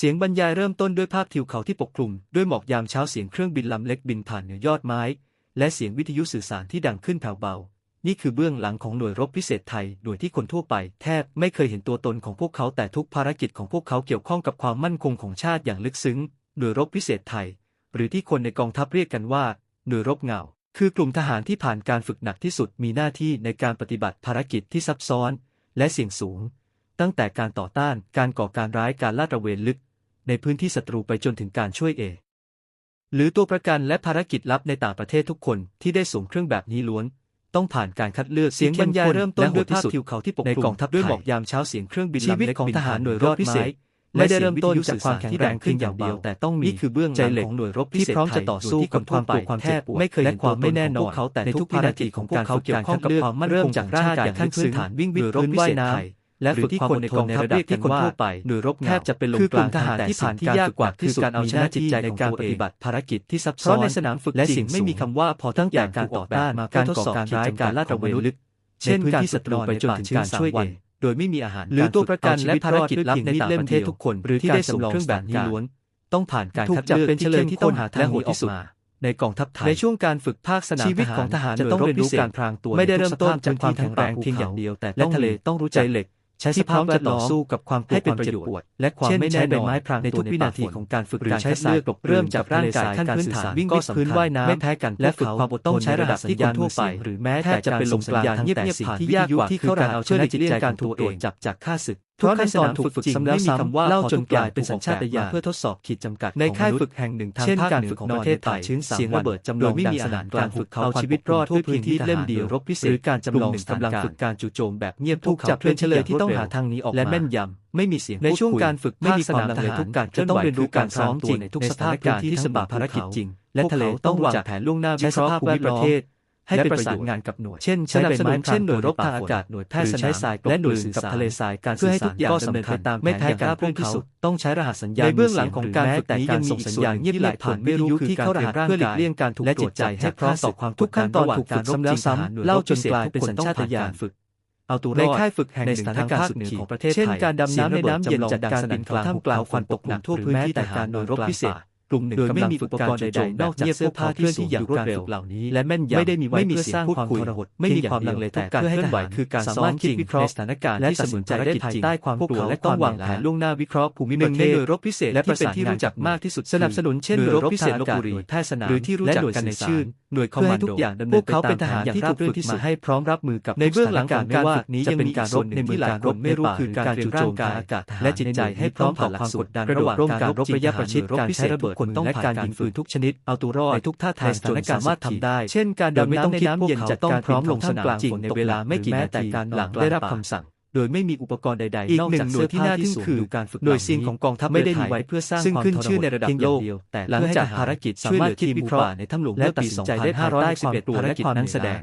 เสียงบรรยายเริ่มต้นด้วยภาพทิวเขาที่ปกคลุม ด้วยหมอกยามเช้าเสียงเครื่องบินลำเล็กบินผ่านเหนือยอดไม้ และเสียงวิทยุสื่อสารที่ดังขึ้นแผ่วเบา นี่คือเบื้องหลังของหน่วยรบพิเศษไทย หน่วยที่คนทั่วไป แทบไม่เคยเห็นตัวตนของพวกเขาแต่ทุกภารกิจของพวกเขาเกี่ยวข้องกับความมั่นคงของชาติอย่างลึกซึ้ง หน่วยรบพิเศษไทย หรือที่คนในกองทัพเรียกกันว่า หน่วยรบเงา คือกลุ่มทหารที่ผ่านการฝึกหนักที่สุดมีหน้าที่ในการปฏิบัติภารกิจที่ซับซ้อน และเสี่ยงสูง ตั้งแต่การต่อต้าน การก่อการร้าย การลาดระเวนลึก ในพื้นที่ศัตรูไปจนถึงการช่วยเอ หรือตัวประกันและภารกิจลับในต่างประเทศทุกคนที่ได้สวมเครื่องแบบนี้ล้วน ต้องผ่านการคัดเลือกเสียงบรรยายเริ่มต้นด้วยภาพทิวเขาที่ปกคลุมในกองทัพด้วยหมอกยามเช้าเสียงเครื่องบินชีวิกของทหารหน่วยรบพิเศษไม่ได้เริ่มต้นจากความแข็งแรงขึ้นอย่างเดียว แต่ต้องมีใจเหล็กของหน่วยรบที่พร้อมจะต่อสู้กับความปวดความแทบไม่เคยและความไม่แน่นอนเขาแต่ในทุกภารกิจของพวกเขาเกี่ยวข้องกับความมั่นคงจากรางกายอย่างขั้นพื้นฐานวิ่งวิ่งรบว่ายน้ำ และฝึกความอดทนในระดับที่คนทั่วไปหรือรบแทบจะเป็นลมกลางทหารที่ผ่านที่ยากกว่าที่สุดการเอาชนะจิตใจในการปฏิบัติภารกิจที่ซับซ้อนในสนามฝึกและสิ่งไม่มีคำว่าพอทั้งอย่างการต่อต้านการทดสอการร้ายการลาดตระเวนลึก เช่นการศัตรูไปจนถึงการช่วยเองโดยไม่มีอาหารหรือตัวประกันและภารกิจลับในต่างประเทศทุกคนหรือที่ได้สำรองเครื่องแบบนี้ล้วน ต้องผ่านการคัดเลือกเป็นเชลยที่ต้องหาทางหดที่สุดในกองทัพไทยในช่วงการฝึกภาคสนามชีวิตของทหารจะต้องเรียนรู้การพรางตัวไม่ได้เริ่มต้นจากความแข็งแรงเพียงอย่างเดียวแต่และทะเลต้องรู้ใจเหล็ก ใช้ที่พร้อมจะต่อสู้กับความกลัวความเจ็บปวด และความไม่แน่นอนในทุกวินาทีของการฝึกหรือใช้สายกบเริ่มจากร่างกายขั้นพื้นฐานวิ่งก็สำคัญว่ายน้ไม่แพ้กันและฝึกความอดทนใช้ระดับที่การทั่วไป หรือแม้แต่จะเป็นลมสัญญาเงียบๆผ่านที่ยากกว่าที่เขารเอาเชื่อในจิตใจการถูกตรวจจับจากข้าศึก ทุกขั้นตอนถูกฝึกจริงไม่มีำว่าเล่าจนกลายเป็นสัญชาตญาณเพื่อทดสอบขีดจำกัดในค่ายฝึกแห่งหนึ่งทางภาคเหนือของประเทศไทยเสียงระเบิดจำลองไม่มีอาหารกลางฝึกเขาชีวิตรอดด้วยพื้นที่เล่มเดียวรบพิเศษการจำลองกำลังฝึกการจู่โจมแบบเงียบทุกจับเพื่อนเฉลยที่ต้องหาทางนี้ออกและแม่นยำไม่มีเสียงในช่วงการฝึกไม่มีความลังเลทุกการจะต้องเรียนรู้การซ้อมจริงในทุกสถานการณ์ที่สมบัติภารกิจจริง และทะเลต้องวางแผนล่วงหน้าวิเคราะห์ภูมิประเทศ ให้เป็นประสานงานกับหน่วย เช่นใช้ใบไม้เช่นหน่วยรบทางอากาศหน่วยแพทย์สนายสายและหน่วยสื่อสารทะเลทรายการเพื่อให้ทุกอย่างสำเร็จไปตามแผนการพวกที่สุดต้องใช้รหัสสัญญาณในเบื้องหลังของการฝึกนี้การส่งสัญญาณเงียบหลายผ่านไม่รู้ที่เข้ารหัสเพื่อหลีกเลี่ยงการถูกตรวจใจให้พร้อมต่อความทุกขั้นตอนถูกฝึกรบำแล้วซ้ำเล่าจนกลายเป็นสัญชาตญาณฝึกเอาตัวรอดในค่ายฝึกแห่งในสถานการณ์สุดหนือของประเทศไทย เช่นการดำน้ำในน้ำเย็นจากการบินกลางท่ากลางควันตกหนักทั่วพื้นที่แต่การโดยรบพิเศษ กลุ่มหนึ่งโดยไม่มีอุปกรณ์ใดๆนอกจากเสื้อผ้าที่ที่อย่างรวดเร็วเหล่านี้ และแม่นยำไม่ได้มีไว้เพื่อสร้างความทรหดไม่มีความลังเลแต่เคลื่อนไหวคือการสามารถคิดวิเคราะห์สถานการณ์และตัดสินใจได้ภายใต้ความกลัวและความหวังแผนล่วงหน้าวิเคราะห์ภูมิประเทศหน่วยรบพิเศษและประสานที่รู้จักมากที่สุดสนับสนุนเช่นหน่วยรบพิเศษลบบุรีแพทย์สนามหรือที่รู้จักกันในชื่อหน่วยคอมมานโดพวกเขาเป็นทหารที่ถูกฝึกมาให้พร้อมรับมือกับในเบื้องหลังการการฝึกนี้ยังมีการรบในมือการรบไม่รู้คือการเตรียมร่างกายและจิตใจให้พร้อมต่อความกดดันระหว่างการรบระยะประชิดการใช้ระเบิดดปืปืนนต้ต้อองงผ่าผ่านนกาการรฝึฝึกกทุทุกกชชนินิดดเอาตัวรอดในทุกท่าทางสถานการณ์สามารถทำได้ เช่นการโดยไม่ดำต้องน้ำในคิดน้ำพวกเย็นเขาจะต้องพร้อมลงสนามจริจริงงในในเวเวลาลาไม่ไม่กี่กี่นานาทีทีหหลัลังงได้ได้รัรับบคำคำสั่สั่งงโดยไม่มีอุปกรณ์ใดอีๆกนอกหนึ่จากงเสื้อผ้าที่หน่วยที่สูงสู่ดูการฝึกหน่วยซิลเหขล่าองกองทัพไม่ได้เรือไทมียไว้เพื่อสร้างซึ่งความขึ้นทรชื่อหในดระดับเพียงโลโลกกแต่หลังเพื่อจากจะภารกิจช่วยเหลือสามารถคิทีดมวิวิเคเคราะราะห์ห์ในถ้ำหลวงและเมื่อตัดปีสินใจได้2511ภารกิจสำคัญนั้นแสดง